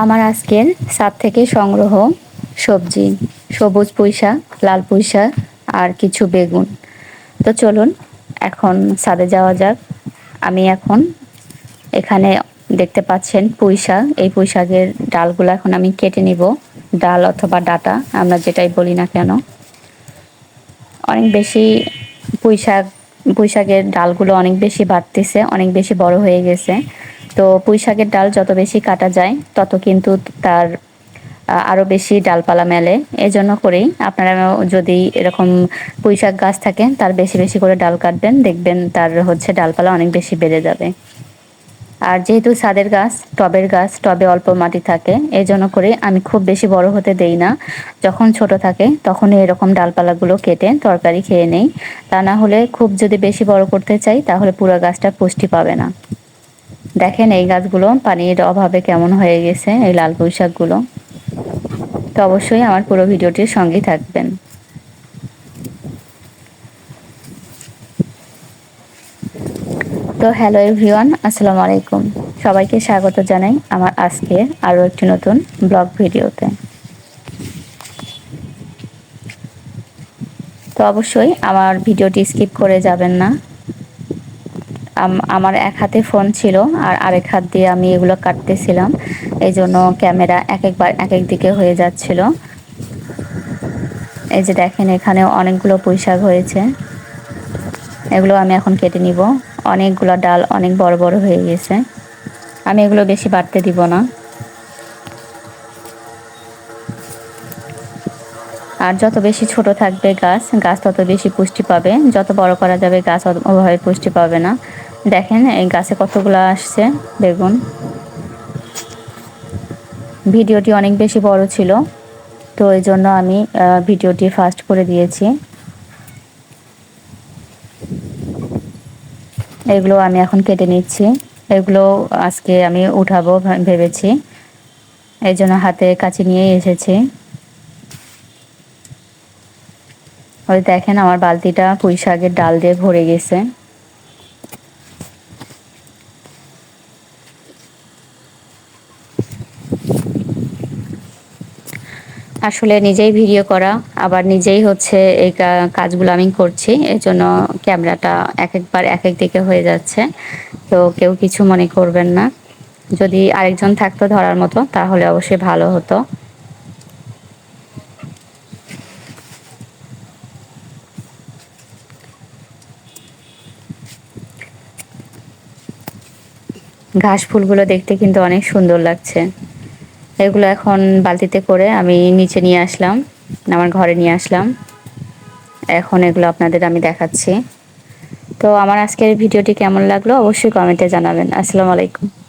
আমার আজকের সাত থেকে সংগ্রহ সবজি, সবুজ পুঁইশাক, লাল পুঁইশাক আর কিছু বেগুন। তো চলুন, এখন সাদে যাওয়া যাক। আমি এখন এখানে দেখতে পাচ্ছেন পুঁইশাক। এই পুঁই শাকের ডালগুলো এখন আমি কেটে নিব। ডাল অথবা ডাটা, আমরা যেটাই বলি না কেন। অনেক বেশি পুঁই শাক পুঁই ডালগুলো অনেক বেশি বাড়তেছে, অনেক বেশি বড় হয়ে গেছে। তো পুঁই শাকের ডাল যত বেশি কাটা যায়, তত কিন্তু তার আরও বেশি ডালপালা মেলে। এজন্য করেই আপনারা যদি এরকম পুঁই শাক গাছ থাকে, তার বেশি বেশি করে ডাল কাটবেন, দেখবেন তার হচ্ছে ডালপালা অনেক বেশি বেড়ে যাবে। আর যেহেতু ছাদের গাছ, টবের গাছ, টবে অল্প মাটি থাকে এই জন্য করে আমি খুব বেশি বড় হতে দেই না। যখন ছোট থাকে তখন এরকম ডালপালাগুলো কেটে তরকারি খেয়ে নেই। তা না হলে খুব যদি বেশি বড় করতে চাই, তাহলে পুরো গাছটা পুষ্টি পাবে না। দেখেন এই গাছগুলো পানির অভাবে কেমন হয়ে গেছে, এই লাল পুঁই শাকগুলো তো অবশ্যই আমার পুরো ভিডিওটির সঙ্গেই থাকবেন। তো হ্যালো এভরিওয়ান, আসসালামু আলাইকুম। সবাইকে স্বাগত জানাই আমার আজকে আরও একটি নতুন ব্লগ ভিডিওতে। তো অবশ্যই আমার ভিডিওটি স্কিপ করে যাবেন না। আমার এক হাতে ফোন ছিল আর আরেক হাত দিয়ে আমি এগুলো কাটতেছিলাম। এই জন্য ক্যামেরা এক একবার এক এক দিকে হয়ে যাচ্ছিল। এই যে দেখেন এখানে অনেকগুলো পুঁইশাক হয়েছে। এগুলো আমি এখন কেটে নিব। অনেকগুলো ডাল অনেক বড় বড় হয়ে গেছে। আমি এগুলো বেশি বাড়তে দিব না। আর যত বেশি ছোট থাকবে গাছ গাছ তত বেশি পুষ্টি পাবে। যত বড় করা যাবে, গাছ ওভাবে পুষ্টি পাবে না। দেখেন, এই গাছে কতগুলো আসছে বেগুন ভিডিওটি অনেক বেশি বড় ছিল, তো এই জন্য আমি ভিডিওটি ফাস্ট করে দিয়েছি। এগুলো আমি এখন কেটে নিচ্ছি। এগুলো আজকে আমি উঠাবো ভেবেছি। এই জন্য হাতে কাছে নিয়ে এসেছি। ওই দেখেন, আমার বালতিটা পুঁই শাকের ডাল দিয়ে ভরে গেছে। আসলে নিজেই ভিডিও করা, আবার নিজেই হচ্ছে এই কাজগুলো আমি করছি এই জন্য ক্যামেরাটা এক একবার এক এক দিকে হয়ে যাচ্ছে। তো কেউ কিছু মনে করবেন না। যদি আরেকজন থাকতো ধরার মতো, তাহলে অবশ্যই ভালো হতো। ঘাস ফুলগুলো দেখতে কিন্তু অনেক সুন্দর লাগছে। এগুলো এখন বালতিতে করে আমি নিচে নিয়ে আসলাম, আমার ঘরে নিয়ে আসলাম। এখন এগুলো আপনাদের আমি দেখাচ্ছি। তো আমার আজকের ভিডিওটি কেমন লাগল অবশ্যই কমেন্টে জানাবেন। আসসালামু আলাইকুম।